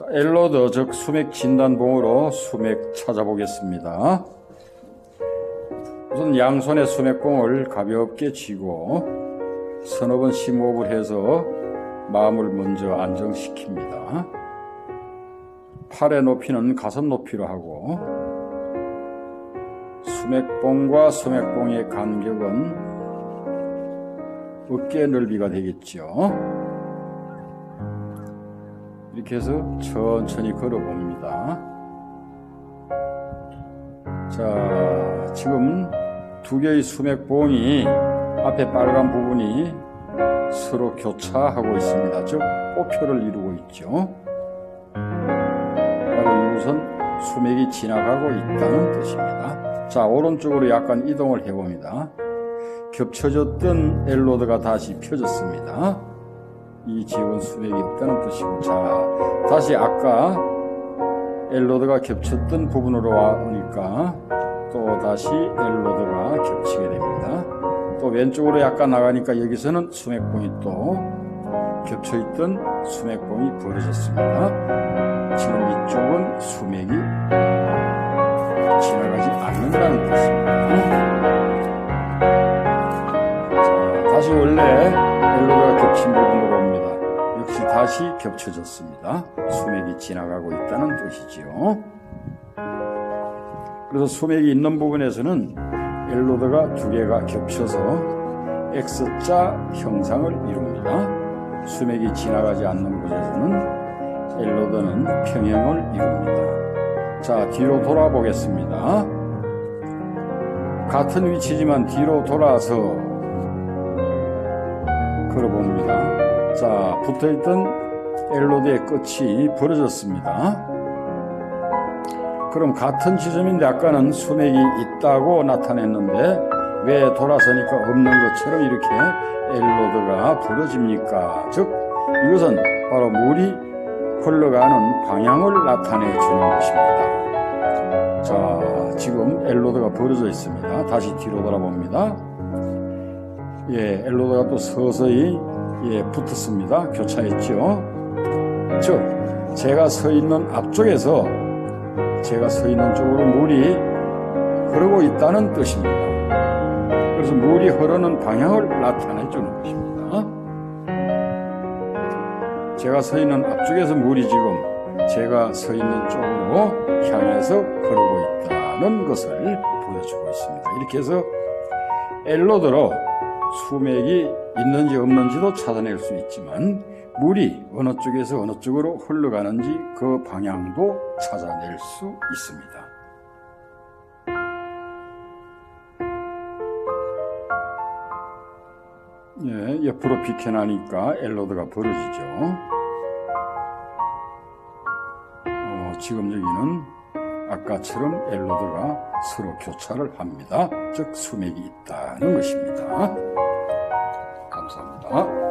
자, 엘로드 즉 수맥 진단봉으로 수맥 찾아보겠습니다. 우선 양손에 수맥봉을 가볍게 쥐고 서너 번 심호흡을 해서 마음을 먼저 안정시킵니다. 팔의 높이는 가슴 높이로 하고 수맥봉과 수맥봉의 간격은 어깨 넓이가 되겠죠. 이렇게 해서 천천히 걸어 봅니다. 자, 지금 두 개의 수맥봉이 앞에 빨간 부분이 서로 교차하고 있습니다. 즉, 꼬표를 이루고 있죠. 바로 이곳은 수맥이 지나가고 있다는 뜻입니다. 자, 오른쪽으로 약간 이동을 해봅니다. 겹쳐졌던 엘로드가 다시 펴졌습니다. 이 지역은 수맥이 없다는 뜻이고, 자, 다시 아까 엘로드가 겹쳤던 부분으로 와오니까 또 다시 엘로드가 겹치게 됩니다. 또 왼쪽으로 약간 나가니까 여기서는 수맥봉이 또 겹쳐있던 수맥봉이 벌어졌습니다. 지금 이쪽은 수맥이 지나가지 않는다는 뜻 다시 겹쳐졌습니다. 수맥이 지나가고 있다는 뜻이지요. 그래서 수맥이 있는 부분에서는 엘로드가 두 개가 겹쳐서 X자 형상을 이룹니다. 수맥이 지나가지 않는 곳에서는 엘로드는 평행을 이룹니다. 자, 뒤로 돌아보겠습니다. 같은 위치지만 뒤로 돌아서 걸어봅니다. 자, 붙어있던 엘로드의 끝이 벌어졌습니다. 그럼 같은 지점인데 아까는 수맥이 있다고 나타냈는데 왜 돌아서니까 없는 것처럼 이렇게 엘로드가 부러집니까? 즉 이것은 바로 물이 흘러가는 방향을 나타내 주는 것입니다. 자, 지금 엘로드가 벌어져 있습니다. 다시 뒤로 돌아봅니다. 예, 엘로드가 또 서서히 예, 붙었습니다. 교차했죠. 즉, 제가 서 있는 앞쪽에서 제가 서 있는 쪽으로 물이 흐르고 있다는 뜻입니다. 그래서 물이 흐르는 방향을 나타내 주는 것입니다. 제가 서 있는 앞쪽에서 물이 지금 제가 서 있는 쪽으로 향해서 흐르고 있다는 것을 보여주고 있습니다. 이렇게 해서 엘로드로 수맥이 있는지 없는지도 찾아낼 수 있지만 물이 어느 쪽에서 어느 쪽으로 흘러가는지 그 방향도 찾아낼 수 있습니다. 예, 옆으로 비켜나니까 엘로드가 벌어지죠. 어, 지금 여기는 아까처럼 엘로드가 서로 교차를 합니다. 즉 수맥이 있다는 것입니다. 啊